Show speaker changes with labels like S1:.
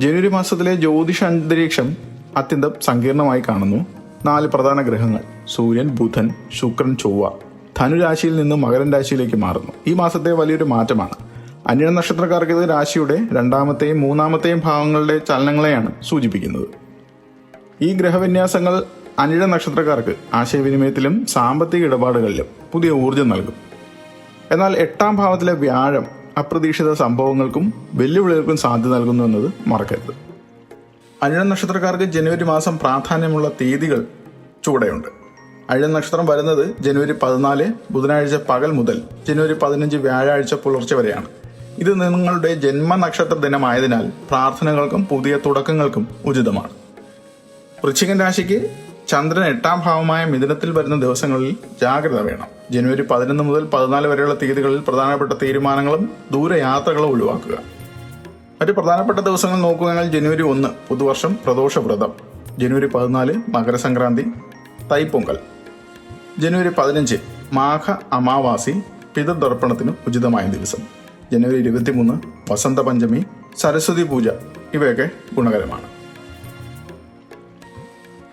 S1: ജനുവരി മാസത്തിലെ ജ്യോതിഷ അന്തരീക്ഷം അത്യന്തം സങ്കീർണമായി കാണുന്നു. നാല് പ്രധാന ഗ്രഹങ്ങൾ സൂര്യൻ ബുധൻ ശുക്രൻ ചൊവ്വ ധനുരാശിയിൽ നിന്ന് മകരൻ രാശിയിലേക്ക് മാറുന്നു. ഈ മാസത്തെ വലിയൊരു മാറ്റമാണ്. അന്യ നക്ഷത്രക്കാർക്ക് ഇത് രാശിയുടെ രണ്ടാമത്തെയും മൂന്നാമത്തെയും ഭാവങ്ങളുടെ ചലനങ്ങളെയാണ് സൂചിപ്പിക്കുന്നത്. ഈ ഗ്രഹവിന്യാസങ്ങൾ അനിഴ നക്ഷത്രക്കാർക്ക് ആശയവിനിമയത്തിലും സാമ്പത്തിക ഇടപാടുകളിലും പുതിയ ഊർജം നൽകും. എന്നാൽ എട്ടാം ഭാവത്തിലെ വ്യാഴം അപ്രതീക്ഷിത സംഭവങ്ങൾക്കും വെല്ലുവിളികൾക്കും സാധ്യത നൽകുന്നു എന്നത് മറക്കരുത്. അനിഴ നക്ഷത്രക്കാർക്ക് ജനുവരി മാസം പ്രാധാന്യമുള്ള തീയതികൾ ചുവടെയുണ്ട്. അഴിയ നക്ഷത്രം വരുന്നത് ജനുവരി പതിനാല് ബുധനാഴ്ച പകൽ മുതൽ ജനുവരി പതിനഞ്ച് വ്യാഴാഴ്ച പുലർച്ചെ വരെയാണ്. ഇത് നിങ്ങളുടെ ജന്മനക്ഷത്ര ദിനമായതിനാൽ പ്രാർത്ഥനകൾക്കും പുതിയ തുടക്കങ്ങൾക്കും ഉചിതമാണ്. വൃശ്ചികൻ രാശിക്ക് ചന്ദ്രൻ എട്ടാം ഭാവമായ മിഥുനത്തിൽ വരുന്ന ദിവസങ്ങളിൽ ജാഗ്രത വേണം. ജനുവരി പതിനൊന്ന് മുതൽ പതിനാല് വരെയുള്ള തീയതികളിൽ പ്രധാനപ്പെട്ട തീരുമാനങ്ങളും ദൂരയാത്രകളും ഒഴിവാക്കുക. മറ്റ് പ്രധാനപ്പെട്ട ദിവസങ്ങൾ നോക്കുകയാണെങ്കിൽ ജനുവരി ഒന്ന് പുതുവർഷം പ്രദോഷ വ്രതം ജനുവരി പതിനാല് മകരസംക്രാന്തി തൈപ്പൊങ്കൽ. ജനുവരി പതിനഞ്ച് മാഘ അമാവാസി പിതൃതർപ്പണത്തിന് ഉചിതമായ ദിവസം. ജനുവരി ഇരുപത്തിമൂന്ന് വസന്തപഞ്ചമി സരസ്വതി പൂജ ഇവയൊക്കെ ഗുണകരമാണ്.